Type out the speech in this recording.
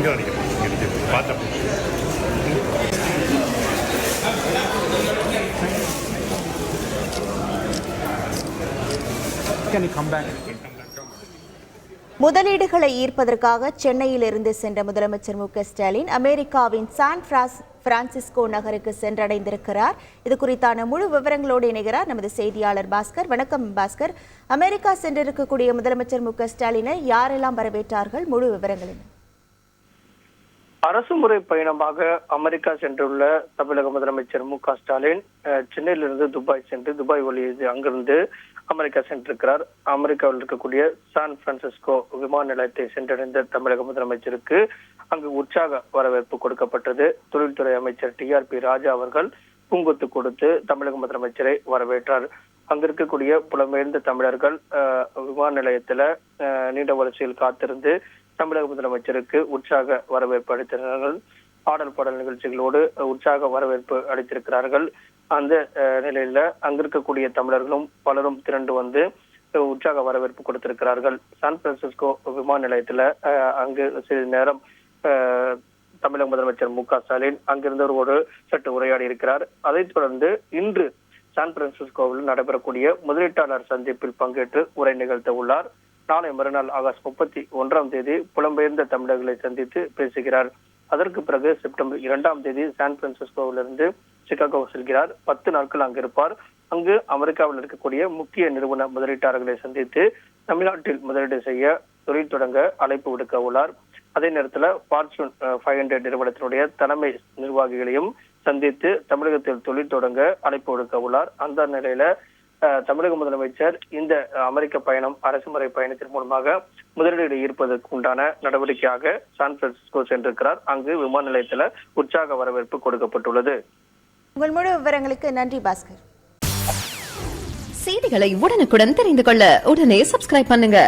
இங்கே தான் இங்கே பார்த்தேன் Can you come back? முதலீடுகளை ஈர்ப்பதற்காக சென்னையில் இருந்து சென்ற முதலமைச்சர் மு ஸ்டாலின் அமெரிக்காவின் சான் பிரான்ஸ் பிரான்சிஸ்கோ நகருக்கு சென்றடைந்திருக்கிறார். இது குறித்தான முழு விவரங்களோடு இணைகிறார் நமது செய்தியாளர் பாஸ்கர். வணக்கம் பாஸ்கர். அமெரிக்கா சென்றிருக்கக்கூடிய முதலமைச்சர் மு ஸ்டாலினை யாரெல்லாம் வரவேற்றார்கள்? முழு விவரங்கள் என்ன அரசு முறை பயணமாக அமெரிக்கா சென்றுள்ள தமிழக முதலமைச்சர் மு க ஸ்டாலின் சென்னையிலிருந்து துபாய் சென்று துபாய் வழியே அங்கிருந்து அமெரிக்கா சென்றிருக்கிறார். அமெரிக்காவில் இருக்கக்கூடிய சான் பிரான்சிஸ்கோ விமான நிலையத்தை சென்றடைந்த தமிழக முதலமைச்சருக்கு அங்கு உற்சாக வரவேற்பு கொடுக்கப்பட்டது. தொழில்துறை அமைச்சர் டி ஆர் பி ராஜா அவர்கள் பூங்கொத்து கொடுத்து தமிழக முதலமைச்சரை வரவேற்றார். அங்க இருக்கக்கூடிய புலம்பெயர்ந்த தமிழர்கள் விமான நிலையத்துல நீண்ட வரிசையில் காத்திருந்து தமிழக முதலமைச்சருக்கு உற்சாக வரவேற்பு அளித்திருக்கிறார்கள். ஆடல் பாடல் நிகழ்ச்சிகளோடு உற்சாக வரவேற்பு அளித்திருக்கிறார்கள். அந்த நிலையில அங்கிருக்கக்கூடிய தமிழர்களும் பலரும் திரண்டு வந்து உற்சாக வரவேற்பு கொடுத்திருக்கிறார்கள். சான் பிரான்சிஸ்கோ விமான நிலையத்துல அங்கு சிறிது நேரம் தமிழக முதலமைச்சர் மு க ஸ்டாலின் அங்கிருந்தவரோடு சற்று உரையாடி இருக்கிறார் அதைத் தொடர்ந்து இன்று சான் பிரான்சிஸ்கோவில் நடைபெறக்கூடிய முதலீட்டாளர் சந்திப்பில் பங்கேற்று உரை நிகழ்த்த உள்ளார் நாளை மறுநாள் ஆகஸ்ட் முப்பத்தி ஒன்றாம் தேதி புலம்பெயர்ந்த தமிழர்களை சந்தித்து பேசுகிறார். அதற்கு பிறகு செப்டம்பர் இரண்டாம் தேதி சான் பிரான்சிஸ்கோவிலிருந்து சிகாகோ செல்கிறார். பத்து நாட்கள் அங்கு இருப்பார். அங்கு அமெரிக்காவில் இருக்கக்கூடிய முக்கிய நிறுவன முதலீட்டாளர்களை சந்தித்து தமிழ்நாட்டில் முதலீடு செய்ய தொழில் தொடங்க அழைப்பு விடுக்க உள்ளார் அதே நேரத்துல ஃபார்ச்சூன் ஃபைவ் ஹண்ட்ரட் நிறுவனத்தினுடைய தலைமை நிர்வாகிகளையும் சந்தித்து தமிழகத்தில் தொழில் தொடங்க அழைப்பு விடுக்க உள்ளார். அந்த நிலையில அஹ், தமிழக முதலமைச்சர் இந்த அமெரிக்க பயணம் அரசுமுறை பயணத்தின் மூலமாக முதலீடு ஈர்ப்பதற்கு உண்டான நடவடிக்கையாக சான் பிரான்சிஸ்கோ சென்றிருக்கிறார். அங்கு விமான நிலையத்துல உற்சாக வரவேற்பு கொடுக்கப்பட்டுள்ளது. உங்கள் முழு விவரங்களுக்கு நன்றி பாஸ்கர். செய்திகளை உடனுக்குடன் தெரிந்து கொள்ள உடனே சப்ஸ்கிரைப் பண்ணுங்க.